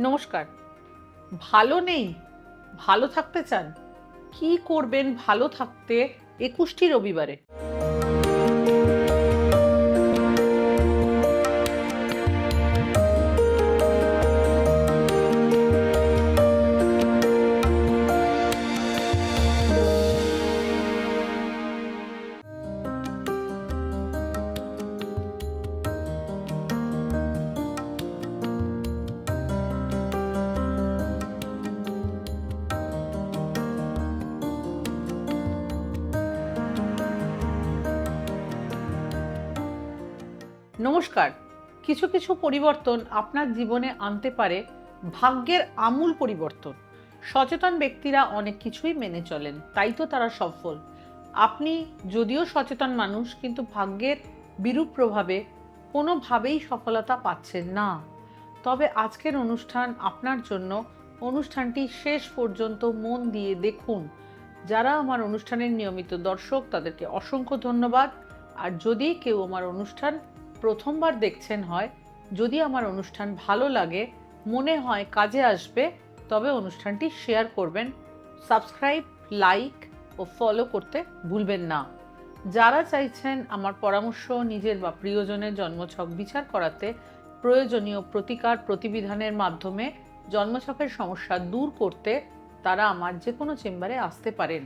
নমস্কার। ভালো নেই ভালো থাকতে চান কি করবেন ভালো থাকতে একুশটি রবিবারে? নমস্কার। কিছু কিছু পরিবর্তন আপনার জীবনে আনতে পারে ভাগ্যের আমূল পরিবর্তন। সচেতন ব্যক্তিরা অনেক কিছুই মেনে চলেন, তাই তো তারা সফল। আপনি যদিও সচেতন মানুষ, কিন্তু ভাগ্যের বিরূপ প্রভাবে কোনোভাবেই সফলতা পাচ্ছেন না। তবে আজকের অনুষ্ঠান আপনার জন্য, অনুষ্ঠানটি শেষ পর্যন্ত মন দিয়ে দেখুন। যারা আমার অনুষ্ঠানের নিয়মিত দর্শক, তাদেরকে অসংখ্য ধন্যবাদ। আর যদি কেউ আমার অনুষ্ঠান প্রথমবার দেখছেন হয়, যদি আমার অনুষ্ঠান ভালো লাগে, মনে হয় কাজে আসবে, তবে অনুষ্ঠানটি শেয়ার করবেন। সাবস্ক্রাইব, লাইক ও ফলো করতে ভুলবেন না। যারা চাইছেন আমার পরামর্শ নিজের বা প্রিয়জনের জন্মছক বিচার করাতে প্রয়োজনীয় প্রতিকার প্রতিবিধানের মাধ্যমে জন্মছকের সমস্যা দূর করতে তারা আমার যে কোনো চেম্বারে আসতে পারেন।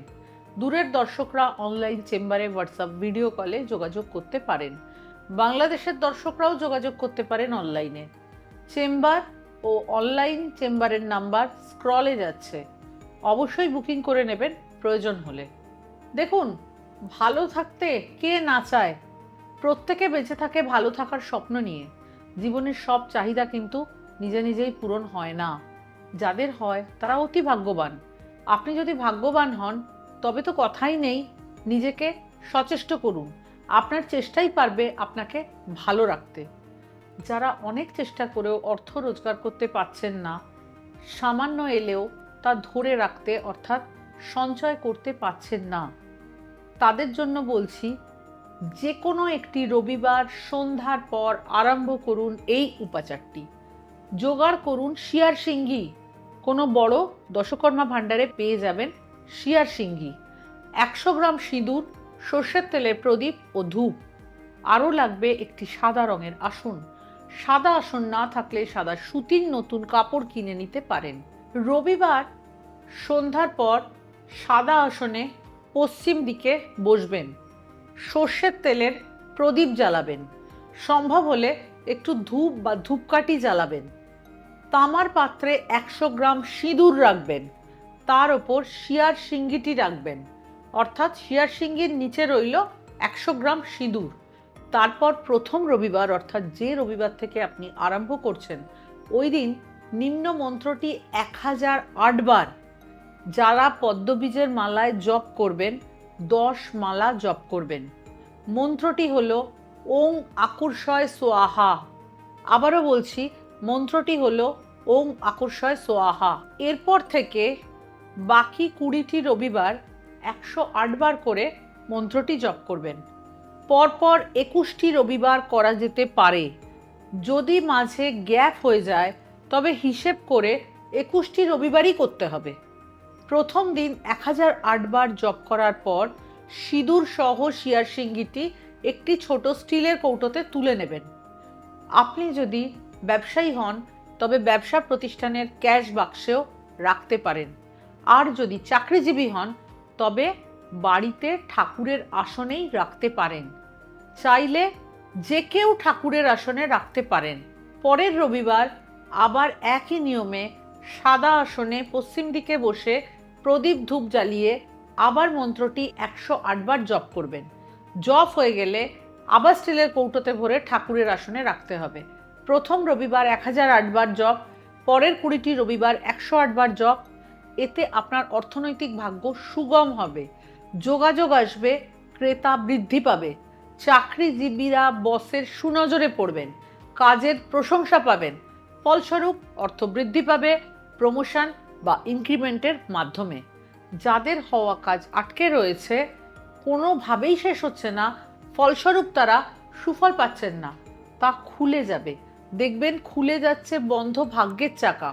দূরের দর্শকরা অনলাইন চেম্বারে হোয়াটসঅ্যাপ ভিডিও কলে যোগাযোগ করতে পারেন। বাংলাদেশের দর্শকরাও যোগাযোগ করতে পারেন অনলাইনে। চেম্বার ও অনলাইন চেম্বারের নাম্বার স্ক্রলে যাচ্ছে। অবশ্যই বুকিং করে নেবেন, প্রয়োজন হলে। দেখুন, ভালো থাকতে কে না চায়? প্রত্যেকে বেঁচে থাকে ভালো থাকার স্বপ্ন নিয়ে। জীবনের সব চাহিদা কিন্তু নিজে নিজেই পূরণ হয় না। যাদের হয় তারা অতি ভাগ্যবান। আপনি যদি ভাগ্যবান হন, তবে তো কথাই নেই। নিজেকে সচেষ্ট করুন। আপনার চেষ্টাই পারবে আপনাকে ভালো রাখতে। যারা অনেক চেষ্টা করেও অর্থ রোজগার করতে পারছেন না, সামান্য এলেও তা ধরে রাখতে অর্থাৎ সঞ্চয় করতে পারছেন না। তাদের জন্য বলছি যে কোনো একটি রবিবার সন্ধ্যার পর আরম্ভ করুন এই উপাচারটি। জোগাড় করুন শিয়ার সিঙ্গি কোনো বড় দশকর্মা ভাণ্ডারে পেয়ে যাবেন শিয়ার সিঙ্গি একশো গ্রাম সিঁদুর সর্ষের তেলের প্রদীপ ও ধূপ। আরও লাগবে একটি সাদা রঙের আসন। সাদা আসন না থাকলে সাদা সুতির নতুন কাপড় কিনে নিতে পারেন। রবিবার সন্ধ্যার পর সাদা আসনে পশ্চিম দিকে বসবেন। সর্ষের তেলের প্রদীপ জ্বালাবেন। সম্ভব হলে একটু ধূপ বা ধূপকাঠি জ্বালাবেন। তামার পাত্রে একশো গ্রাম সিঁদুর রাখবেন। তার ওপর শিয়ার সিঙ্গিটি রাখবেন। অর্থাৎ শিয়ার সিঙ্গির নিচে রইল একশো গ্রাম সিঁদুর। তারপর প্রথম রবিবার, অর্থাৎ যে রবিবার থেকে আপনি আরম্ভ করছেন, ওই দিন নিম্ন মন্ত্রটি এক হাজার আটবার যারা পদ্মবীজের মালায় জপ করবেন, দশ মালা জপ করবেন। মন্ত্রটি হল, ওং আকর্ষয় সোয়াহা। আবারও বলছি, মন্ত্রটি হল, ওং আকর্ষয় সোয়াহা। এরপর থেকে বাকি কুড়িটি রবিবার একশো আটবার করে মন্ত্রটি জপ করবেন। পরপর একুশটি রবিবার করা যেতে পারে। যদি মাঝে গ্যাপ হয়ে যায়, তবে হিসেব করে একুশটি রবিবারই করতে হবে। প্রথম দিন এক হাজার আটবার জপ করার পর সিঁদুর সহ শিয়ার সিঙ্গিটি একটি ছোট স্টিলের কৌটোতে তুলে নেবেন। আপনি যদি ব্যবসায়ী হন, তবে ব্যবসা প্রতিষ্ঠানের ক্যাশ বাক্সেও রাখতে পারেন। আর যদি চাকরিজীবী হন তবে বাড়িতে ঠাকুরের আসনেই রাখতে পারেন। চাইলে যে কেউ ঠাকুরের আসনে রাখতে পারেন। পরের রবিবার আবার একই নিয়মে সাদা আসনে পশ্চিম দিকে বসে প্রদীপ ধূপ জ্বালিয়ে আবার মন্ত্রটি একশো আটবার জপ করবেন। জপ হয়ে গেলে আবার স্টিলের কৌটোতে ভরে ঠাকুরের আসনে রাখতে হবে। প্রথম রবিবার এক হাজার আটবার জপ, পরের কুড়িটি রবিবার একশো আটবার জপ এতে আপনার অর্থনৈতিক ভাগ্য সুগম হবে। যোগাযোগ আসবে, ক্রেতা বৃদ্ধি পাবে। চাকরিজীবীরা বসের সুনজরে পড়বেন, কাজের প্রশংসা পাবেন। ফলস্বরূপ অর্থ বৃদ্ধি পাবে প্রমোশন বা ইনক্রিমেন্টের মাধ্যমে। যাদের হওয়া কাজ আটকে রয়েছে, কোনোভাবেই শেষ হচ্ছে না। ফলস্বরূপ তারা সুফল পাচ্ছেন না, তা খুলে যাবে। দেখবেন খুলে যাচ্ছে বন্ধ ভাগ্যের চাকা।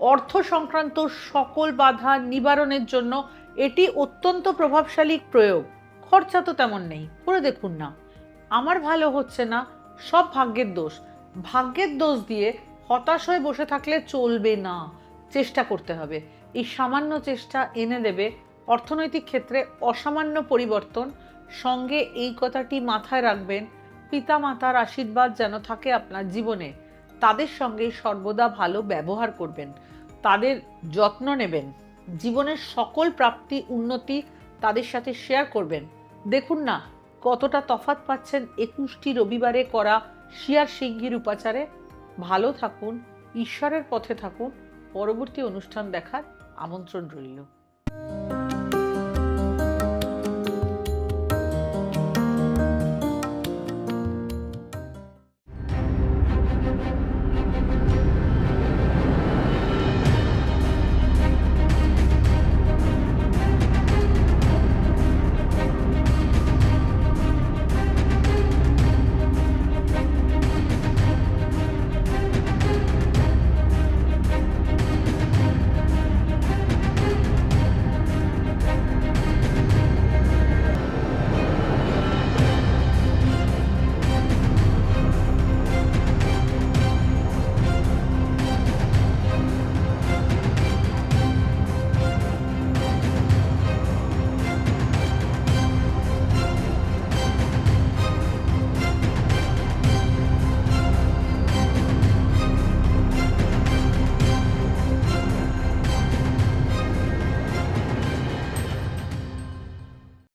অর্থ সংক্রান্ত সকল বাধা নিবারণের জন্য এটি অত্যন্ত প্রভাবশালী প্রয়োগ। খরচা তো তেমন নেই, করে দেখুন না। আমার ভালো হচ্ছে না, সব ভাগ্যের দোষ। ভাগ্যের দোষ দিয়ে হতাশ হয়ে বসে থাকলে চলবে না, চেষ্টা করতে হবে। এই সামান্য চেষ্টা এনে দেবে অর্থনৈতিক ক্ষেত্রে অসামান্য পরিবর্তন। সঙ্গে এই কথাটি মাথায় রাখবেন পিতা মাতার আশীর্বাদ যেন থাকে আপনার জীবনে। তাদের সঙ্গে সর্বদা ভালো ব্যবহার করবেন। তাদের যত্ন নেবেন। জীবনের সকল প্রাপ্তি, উন্নতি তাদের সাথে শেয়ার করবেন। দেখুন না, কতটা তফাত পাচ্ছেন একুশটি রবিবারে করা শিয়ার সিংহির উপাচারে। ভালো থাকুন, ঈশ্বরের পথে থাকুন। পরবর্তী অনুষ্ঠান দেখার আমন্ত্রণ রইল।